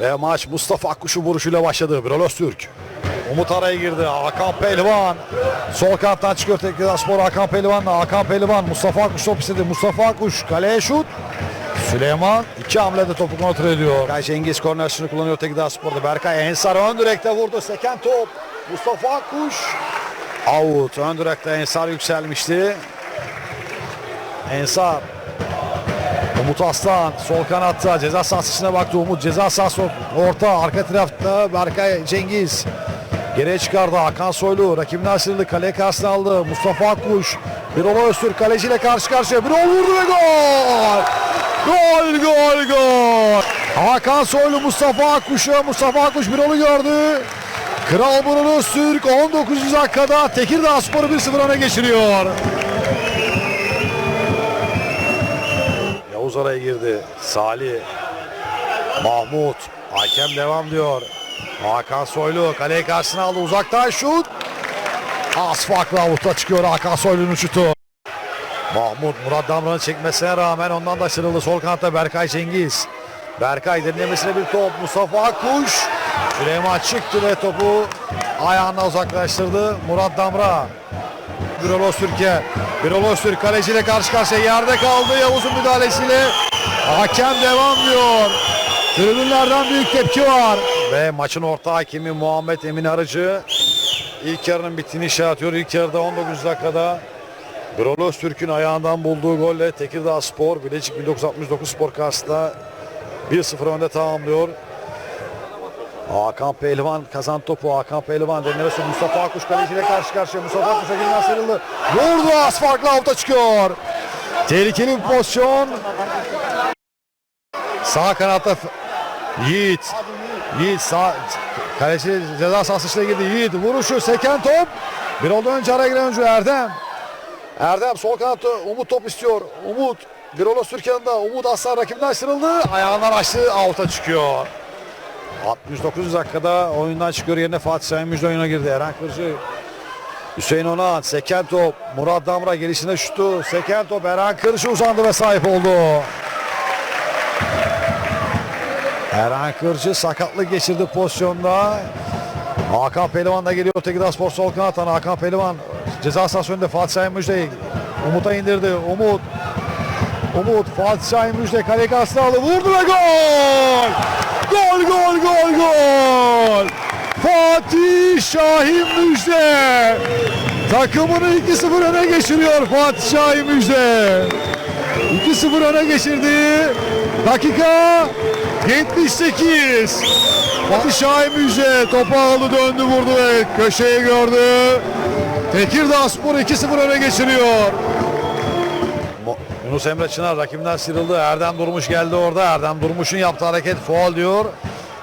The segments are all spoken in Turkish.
Ve maç Mustafa Akkuş'un vuruşuyla başladı. Birol Öztürk. Umut araya girdi. Hakan Pehlivan. Sol kanattan çıkıyor Tekirdağ Spor Hakan Pehlivan'la. Hakan Pehlivan Mustafa Akkuş top istedi. Mustafa Akkuş kaleye şut. Süleyman iki hamlede topu kontrol ediyor. Berkay Cengiz kornersini kullanıyor Tekirdağ Spor'da. Berkay Ensar ön direkte vurdu. Seken top. Mustafa Akkuş. Out. Ön direkte Ensar yükselmişti. Ensar. Umut Aslan sol kanatta ceza sahasına baktı Umut. Ceza sahası orta arka tarafta Berkay Cengiz. Geriye çıkardı Hakan Soylu rakibinden sıyrıldı kaleye karşısına aldı Mustafa Akkuş. Birol Öztürk kaleciyle karşı karşıya Birol vurdu ve gol! Gol gol gol! Hakan Soylu Mustafa Akkuş'a Mustafa Akkuş Birol'u gördü. Kral Birol Öztürk 19. dakikada Tekirdağ Spor'u 1-0 öne geçiriyor Yavuz araya girdi. Salih. Mahmut. Hakem devam diyor. Hakan Soylu kaleye karşısına aldı. Uzaktan şut. Az farklı avuta çıkıyor Hakan Soylu'nun şutu. Mahmut Murat Damran'ın çekmesine rağmen ondan da sıyrıldı. Sol kanatta Berkay Cengiz. Berkay derinlemesine bir top. Mustafa Akkuş. Süleyman çıktı ve topu ayağına uzaklaştırdı. Murat Damra. Birol Öztürk'e. Birol Öztürk kaleciyle karşı karşıya yerde kaldı. Yavuz'un müdahalesiyle hakem devam diyor. Tribünlerden büyük tepki var. Ve maçın orta hakemi Muhammed Emin Arıcı ilk yarının bittiğini işaret atıyor. İlk yarıda 19 dakikada Birol Öztürk'ün ayağından bulduğu golle Tekirdağ Spor Bilecik 1969 Spor karşısında 1-0 önde tamamlıyor. Hakan Pehlivan kazan topu. Hakan Pehlivan denilemesi Mustafa Akkuş kaleciyle karşı karşıya. Mustafa Akkuş elinden sıyrıldı. Vurdu az farklı avuta çıkıyor. Tehlikeli bir pozisyon. Sağ kanatta Yiğit. Yiğit sağ kaleci ceza sahası içine girdi. Yiğit vuruşu seken top. Bir oldu önce araya giren oyuncu Erdem. Erdem sol kanatta Umut top istiyor. Umut Birol Öztürk yanında. Umut Aslan rakibinden sıyrıldı. Ayağından açtı. Avuta çıkıyor. 69 dakikada oyundan çıkıyor yerine Fatih Sayın Müjde oyuna girdi. Eren Kırcı, Hüseyin Onan, seken top, Murat Damra gelişine şutu, seken top, Eren Kırcı uzandı ve sahip oldu. Eren Kırcı sakatlık geçirdi pozisyonda. Hakan Pehlivan da geliyor Tekirdağ Spor sol kanattan. Hakan Pehlivan ceza sahası önünde Fatih Sayın Müjde'yi Umut'a indirdi. Umut Umut Fatih Şahin Müjde kale karşısına aldı. Vurdu ve gol! Gol gol gol gol! Fatih Şahin Müjde! Takımını 2-0 öne geçiriyor Fatih Şahin Müjde. 2-0 öne geçirdi. Dakika 78. Fatih Şahin Müjde topu aldı döndü vurdu ve köşeyi gördü. Tekirdağ Spor 2-0 öne geçiriyor. Yunus Emre Çınar rakibinden sıyrıldı. Erdem Durmuş geldi orada. Erdem Durmuş'un yaptığı hareket faul diyor.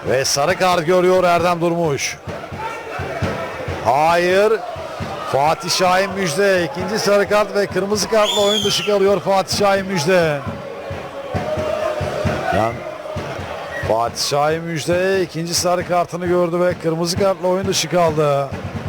Ve sarı kart görüyor Erdem Durmuş. Hayır. Fatih Şahin Müjde ikinci sarı kart ve kırmızı kartla oyun dışı kalıyor Fatih Şahin Müjde. Yani Fatih Şahin Müjde ikinci sarı kartını gördü ve kırmızı kartla oyun dışı kaldı.